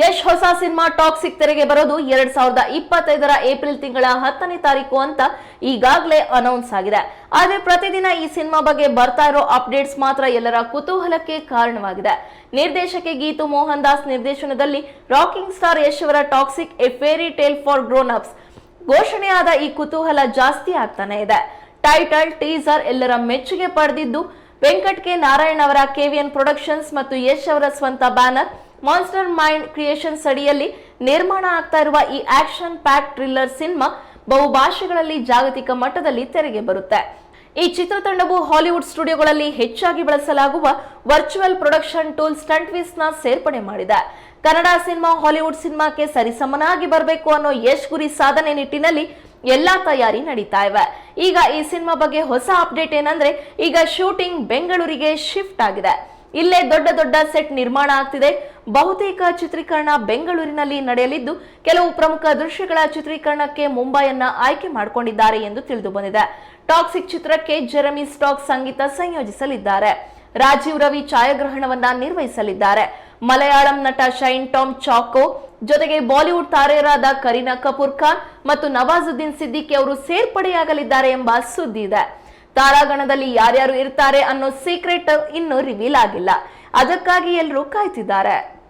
ಯಶ್ ಹೊಸ cinema toxic ತೆರೆಗೆ ಬರೋದು ಎರಡ್ ಸಾವಿರದ ಇಪ್ಪತ್ತೈದರ ಏಪ್ರಿಲ್ ತಿಂಗಳ ಹತ್ತನೇ ತಾರೀಕು ಅಂತ ಈಗಾಗಲೇ ಅನೌನ್ಸ್ ಆಗಿದೆ. ಆದ್ರೆ ಪ್ರತಿದಿನ ಈ ಸಿನಿಮಾ ಬಗ್ಗೆ ಬರ್ತಾ ಇರೋ ಅಪ್ಡೇಟ್ಸ್ ಮಾತ್ರ ಎಲ್ಲರ ಕುತೂಹಲಕ್ಕೆ ಕಾರಣವಾಗಿದೆ. ನಿರ್ದೇಶಕಿ ಗೀತು ಮೋಹನ್ ದಾಸ್ ನಿರ್ದೇಶನದಲ್ಲಿ ರಾಕಿಂಗ್ ಸ್ಟಾರ್ ಯಶ್ ಅವರ Toxic a fairy tale for grown ups ಘೋಷಣೆಯಾದ ಈ ಕುತೂಹಲ ಜಾಸ್ತಿ ಆಗ್ತಾನೆ ಇದೆ. ಟೈಟಲ್ ಟೀಸರ್ ಎಲ್ಲರ ಮೆಚ್ಚುಗೆ ಪಡೆದಿದ್ದು ವೆಂಕಟ್ ಕೆ ನಾರಾಯಣ್ ಅವರ ಕೆವಿಎನ್ ಪ್ರೊಡಕ್ಷನ್ಸ್ ಮತ್ತು ಯಶ್ ಅವರ ಸ್ವಂತ ಬ್ಯಾನರ್ ಮಾನ್ಸ್ಟರ್ ಮೈಂಡ್ ಕ್ರಿಯೇಷನ್ ಸಡಿಯಲ್ಲಿ ನಿರ್ಮಾಣ ಆಗ್ತಾ ಇರುವ ಈ ಆಕ್ಷನ್ ಪ್ಯಾಕ್ ಥ್ರಿಲ್ಲರ್ ಸಿನಿಮಾ ಬಹುಭಾಷೆಗಳಲ್ಲಿ ಜಾಗತಿಕ ಮಟ್ಟದಲ್ಲಿ ತೆರೆಗೆ ಬರುತ್ತೆ. ಈ ಚಿತ್ರತಂಡವು ಹಾಲಿವುಡ್ ಸ್ಟುಡಿಯೋಗಳಲ್ಲಿ ಹೆಚ್ಚಾಗಿ ಬಳಸಲಾಗುವ ವರ್ಚುವಲ್ ಪ್ರೊಡಕ್ಷನ್ ಟೂಲ್ ಸ್ಟಂಟ್ವಿಸ್ನ ಸೇರ್ಪಡೆ ಮಾಡಿದೆ. ಕನ್ನಡ ಸಿನಿಮಾ ಹಾಲಿವುಡ್ ಸಿನಿಮಾಕ್ಕೆ ಸರಿಸಮನಾಗಿ ಬರಬೇಕು ಅನ್ನೋ ಯಶ್ ಗುರಿ ಸಾಧನೆ ನಿಟ್ಟಿನಲ್ಲಿ ಎಲ್ಲಾ ತಯಾರಿ ನಡೀತಾ ಇವೆ. ಈಗ ಈ ಸಿನಿಮಾ ಬಗ್ಗೆ ಹೊಸ ಅಪ್ಡೇಟ್ ಏನಂದ್ರೆ ಈಗ ಶೂಟಿಂಗ್ ಬೆಂಗಳೂರಿಗೆ ಶಿಫ್ಟ್ ಆಗಿದೆ. ಇಲ್ಲೇ ದೊಡ್ಡ ದೊಡ್ಡ ಸೆಟ್ ನಿರ್ಮಾಣ ಆಗ್ತಿದೆ. ಬಹುತೇಕ ಚಿತ್ರೀಕರಣ ಬೆಂಗಳೂರಿನಲ್ಲಿ ನಡೆಯಲಿದ್ದು, ಕೆಲವು ಪ್ರಮುಖ ದೃಶ್ಯಗಳ ಚಿತ್ರೀಕರಣಕ್ಕೆ ಮುಂಬೈಯನ್ನ ಆಯ್ಕೆ ಮಾಡಿಕೊಂಡಿದ್ದಾರೆ ಎಂದು ತಿಳಿದು ಬಂದಿದೆ ಟಾಕ್ಸಿಕ್ ಚಿತ್ರಕ್ಕೆ ಜೆರಮಿ ಸ್ಟಾಕ್ ಸಂಗೀತ ಸಂಯೋಜಿಸಲಿದ್ದಾರೆ. ರಾಜೀವ್ ರವಿ ಛಾಯಾಗ್ರಹಣವನ್ನ ನಿರ್ವಹಿಸಲಿದ್ದಾರೆ. ಮಲಯಾಳಂ ನಟ ಶೈನ್ ಟಾಮ್ ಚಾಕೋ, ಜೊತೆಗೆ ಬಾಲಿವುಡ್ ತಾರೆಯರಾದ ಕರೀನಾ ಕಪೂರ್ ಖಾನ್ ಮತ್ತು ನವಾಜುದ್ದೀನ್ ಸಿದ್ದಿಕಿ ಅವರು ಸೇರ್ಪಡೆಯಾಗಲಿದ್ದಾರೆ ಎಂಬ ಸುದ್ದಿ ಇದೆ. ತಾರಾಗಣದಲ್ಲಿ ಯಾರ್ಯಾರು ಇರ್ತಾರೆ ಅನ್ನೋ ಸೀಕ್ರೆಟ್ ಇನ್ನೂ ರಿವೀಲ್ ಆಗಿಲ್ಲ. ಅದಕ್ಕಾಗಿ ಎಲ್ಲರೂ ಕಾಯ್ತಿದ್ದಾರೆ.